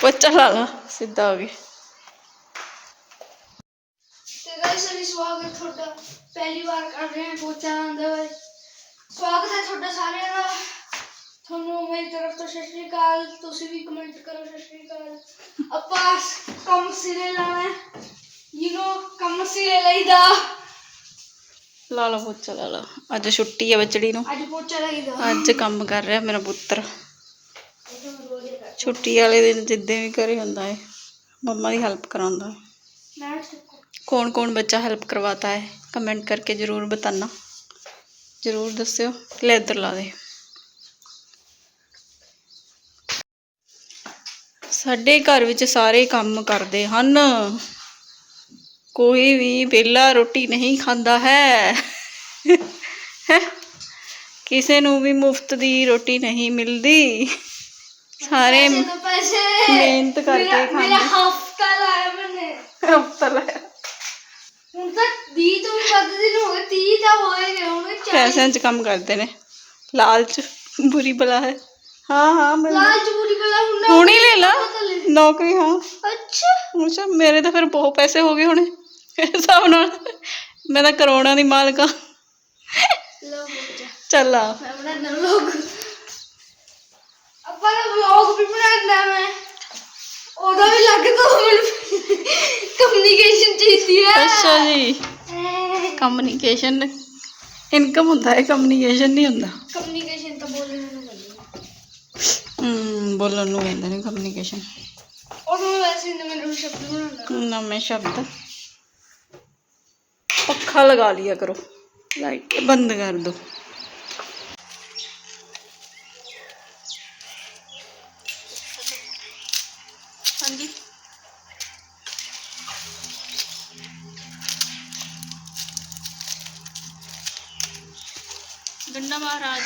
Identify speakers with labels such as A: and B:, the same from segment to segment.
A: ਪੋਚਾ ਲਾ ਲਾ ਸਿੱਧਾ ਹੋ ਗਈ।
B: ਤੇ ਗਾਇਸ ਅਸੀਂ ਸਵਾਗਤ ਤੁਹਾਡਾ ਪਹਿਲੀ ਵਾਰ ਕਰ ਰਹੇ ਹਾਂ ਪੋਚਾ ਲਾਉਂਦੇ ਹੋਏ ਸਵਾਗਤ ਹੈ ਤੁਹਾਡਾ ਸਾਰਿਆਂ ਦਾ। ਤੁਹਾਨੂੰ ਮੇਰੀ ਤਰਫ ਤੋਂ ਸਤਿ ਸ਼੍ਰੀ ਅਕਾਲ। ਤੁਸੀਂ ਵੀ ਕਮੈਂਟ ਕਰੋ ਸਤਿ ਸ਼੍ਰੀ ਅਕਾਲ। ਆਪਾਂ ਕੰਮ ਸਿਰੇ ਲਾਣਾ ਯੂ نو ਕੰਮ ਸਿਰੇ ਲਈਦਾ।
A: ਲਾ ਲਾ ਪੋਚਾ ਲਾ ਲਾ। ਅੱਜ ਛੁੱਟੀ ਹੈ ਬੱਚੜੀ ਨੂੰ।
B: ਅੱਜ ਪੋਚਾ ਲਈਦਾ।
A: ਅੱਜ ਕੰਮ ਕਰ ਰਿਹਾ ਮੇਰਾ ਪੁੱਤਰ। ਛੁੱਟੀ ਵਾਲੇ ਦਿਨ ਜਿੱਦਾਂ ਵੀ ਘਰੇ ਹੁੰਦਾ ਹੈ ਮੰਮਾ ਦੀ ਹੈਲਪ ਕਰਾਉਂਦਾ ਹੈ
B: ਮੈਂ
A: कौन कौन बच्चा हेल्प करवाता है कमेंट करके ज़रूर बताना ज़रूर दस्यो ले इधर ला दे ਸਾਡੇ ਘਰ ਵਿੱਚ ਸਾਰੇ ਕੰਮ ਕਰਦੇ ਹਨ ਕੋਈ ਵੀ ਵਿਹਲਾ ਰੋਟੀ ਨਹੀਂ ਖਾਂਦਾ ਹੈ ਹੈਂ? ਕਿਸੇ ਨੂੰ ਵੀ ਮੁਫਤ ਦੀ ਰੋਟੀ ਨਹੀਂ ਮਿਲਦੀ ਸਾਰੇ ਮਿਹਨਤ ਕਰਕੇ
B: ਮੇਰਾ- ਮੇਰਾ
A: ਖਾਂਦੇ।
B: ਹਫਤਾ ਲਾਇਆ ਮੈਨੇ।
A: ਹਫ਼ਤਾ ਲਾਇਆ।
B: ਹੁਣ ਤਾਂ 20 ਤੋਂ ਵੀ ਵੱਧ ਦਿਨ ਹੋ ਗਏ 30 ਤਾਂ ਹੋਏ ਗਏ ਹੁਣ 40
A: ਪੈਸਿਆਂ 'ਚ ਕੰਮ ਕਰਦੇ ਨੇ। ਲਾਲਚ ਬੁਰੀ ਬਲਾ ਹੈ। ਹਾਂ ਹਾਂ ਮੈਂ
B: ਲਾਲਚ ਪੂਰੀ ਬਲਾ ਹੁਣ ਨਾ
A: ਹੁਣ ਹੀ ਲੈ ਲਾ। ਨੌਕਰੀ ਹਾਂ।
B: ਅੱਛਾ।
A: ਅੱਛਾ ਮੇਰੇ ਤਾਂ ਫਿਰ ਬਹੁਤ ਪੈਸੇ ਹੋ ਗਏ ਹੁਣੇ। ਇਸ ਹਿਸਾਬ ਨਾਲ ਮੈਂ ਤਾਂ ਕਰੋੜਾਂ ਦੀ ਮਾਲਕ
B: ਬੱਚਾ
A: ਚੱਲ ਆ।
B: ਮੈਂ ਬਣਾਉਣਾ ਵਲੌਗ ਆਪਾਂ ਵਲੌਗ ਵੀ ਬਣਾਉਣਾ ਮੈਂ। ਉਹਦਾ ਵੀ ਲੱਗ ਤੋਂ ਮੈਨੂੰ ਕਮਿਊਨੀਕੇਸ਼ਨ ਚਾਹੀਦੀ ਹੈ।
A: ਅੱਛਾ ਜੀ। ਕਮਿਊਨੀਕੇਸ਼ਨ ਇਨਕਮ ਹੁੰਦਾ ਹੈ ਕਮਿਊਨੀਕੇਸ਼ਨ ਨਹੀਂ ਹੁੰਦਾ।
B: ਕਮਿਊਨੀਕੇਸ਼ਨ ਤਾਂ ਬੋਲਣ ਨੂੰ ਮਿਲਦੀ
A: ਹਮ ਬੋਲਣ ਨੂੰ ਕਹਿੰਦੇ ਨੇ ਕਮਿਊਨੀਕੇਸ਼ਨ
B: ਮੈਂ ਵੈਸੇ ਹੀ ਮੈਨੂੰ ਸ਼ਬਦ ਬਣਾਉਣਾ
A: ਨਵੇਂ ਸ਼ਬਦ। ਪੱਖਾ ਲਗਾ ਲਿਆ ਕਰੋ। ਲਾਈਟ ਬੰਦ ਕਰ ਦੋ। ਹਾਂਜੀ गंडा महाराज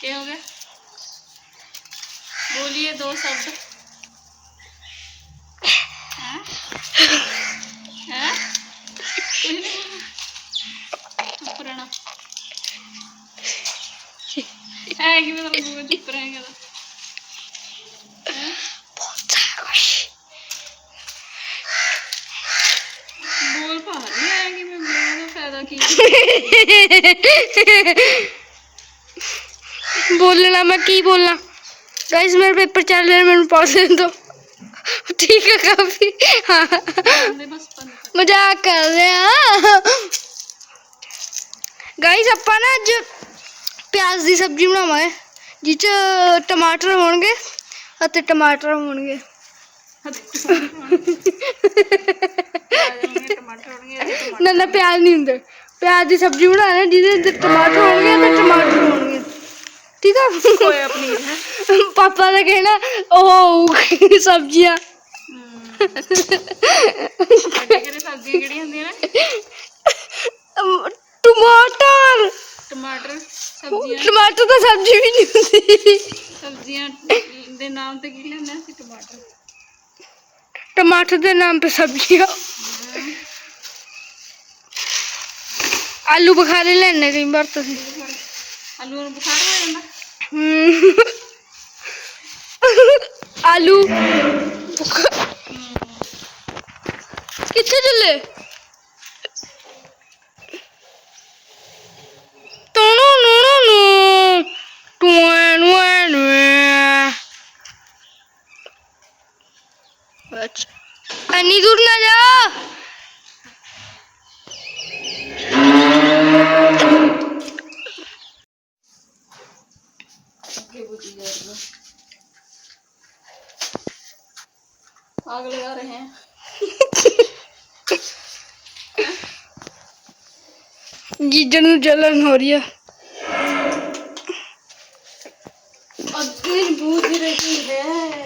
A: क्या हो गया बोलिए दो शब्द हैं हैं कुछ नहीं बोलना पुराना है कि मतलब मुंह चुप रहेंगे तो
B: ਬੋਲਣਾ ਮੈਂ ਕੀ ਬੋਲਾਂ? ਗਾਇਸ ਮੇਰਾ ਪੇਪਰ ਚੱਲ ਰਿਹਾ ਮੈਨੂੰ ਪੜ੍ਹ ਲੈਣ ਦਿਓ। ਠੀਕ ਹੈ ਕਾਫੀ। ਹਾਂ ਮਜ਼ਾਕ ਕਰ ਰਹੇ ਹਾਂ ਗਾਇਸ ਆਪਾਂ ਨਾ ਅੱਜ ਪਿਆਜ਼ ਦੀ ਸਬਜ਼ੀ ਬਣਾਵਾਂਗੇ ਜਿਸ ਟਮਾਟਰ ਹੋਣਗੇ ਅਤੇ ਟਮਾਟਰ ਹੋਣਗੇ। ਨਾ ਨਾ ਪਿਆਜ਼ ਨਹੀਂ ਹੁੰਦਾ। ਪਿਆਜ਼ ਦੀ ਸਬਜ਼ੀ ਬਣਾਣਾ ਜਿਹਦੇ ਅੰਦਰ ਟਮਾਟਰ ਹੋਣਗੇ ਤੇ ਟਮਾਟਰ ਹੋਣਗੇ ਠੀਕ ਆ? ਪਾਪਾ ਦਾ ਕਹਿਣਾ ਉਹ ਸਬਜ਼ੀਆਂ। ਟਮਾਟਰ।
A: ਟਮਾਟਰ ਸਬਜ਼ੀਆਂ।
B: ਟਮਾਟਰ ਤਾਂ ਸਬਜ਼ੀ ਵੀ ਨਹੀਂ ਹੁੰਦੀ।
A: ਸਬਜ਼ੀਆਂ ਦੇ ਨਾਮ ਤੇ ਕੀ ਲੈਂਦੇ ਸੀ ਟਮਾਟਰ।
B: टमाटर के नाम पे सब्जियां आलू बुखारे लेने कई बार तो
A: आलू बुखारे
B: आलू कितने चले टू अच्छा अन्नी दूर ना जा
A: ਅੱਗੇ ਬੁਝੀ ਜਾ ਰਹੀ ਹੈ आग लगा रहे हैं
B: जीजन ਨੂੰ जलन हो रही है ਅੱਗੇ ਬੂਝ ਰਹੀ ਹੈ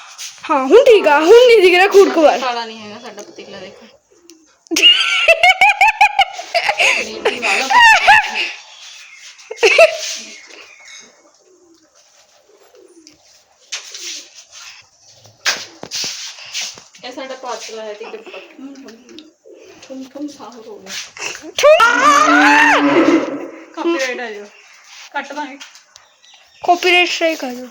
B: ਹਾਂ ਹੁਣ ਠੀਕ ਆ ਹੁਣ ਨਹੀਂ ਦਿਖ ਰਿਹਾ ਖੂਡ ਖਵਾਰ
A: ਕਾਲਾ ਨਹੀਂ ਹੈਗਾ ਸਾਡਾ ਪਤੀਲਾ ਦੇਖੋ। ਇਹ ਸਾਡਾ ਪਾਤਲਾ ਹੈ ਤੇ ਡੱਬਾ ਤੁਮ ਤੁਮ ਸਾਹ ਹੋ ਗਿਆ। ਕਾਪੀਰਾਈਟ ਆ ਜਾਓ। ਕੱਟ ਦਾਂਗੇ।
B: ਕਾਪੀਰਾਈਟ ਸਟ੍ਰਾਈਕ ਆ ਜਾਓ।